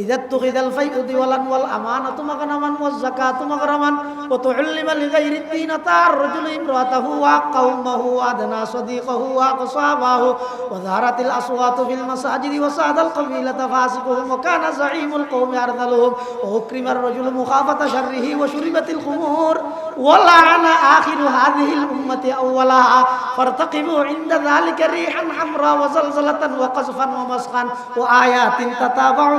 إذا اتخذ الفيء ديولا والأمانة مغنما والزكاة مغرما وتعلم لغير الدين طاع الرجل امرأته وقومه وأدنى صديقه وأقصابه وظهرت الأصوات في المساجد وساد القبيلة فاسقهم وكان زعيم القوم أرذلهم وأكرم الرجل مخافة شره وشربت الخمور ولعن آخر هذه الأمة أولها فارتقبوا عند ذلك ريحا حمراء وزلزلة وقصفا ومسخا وآيات تتابع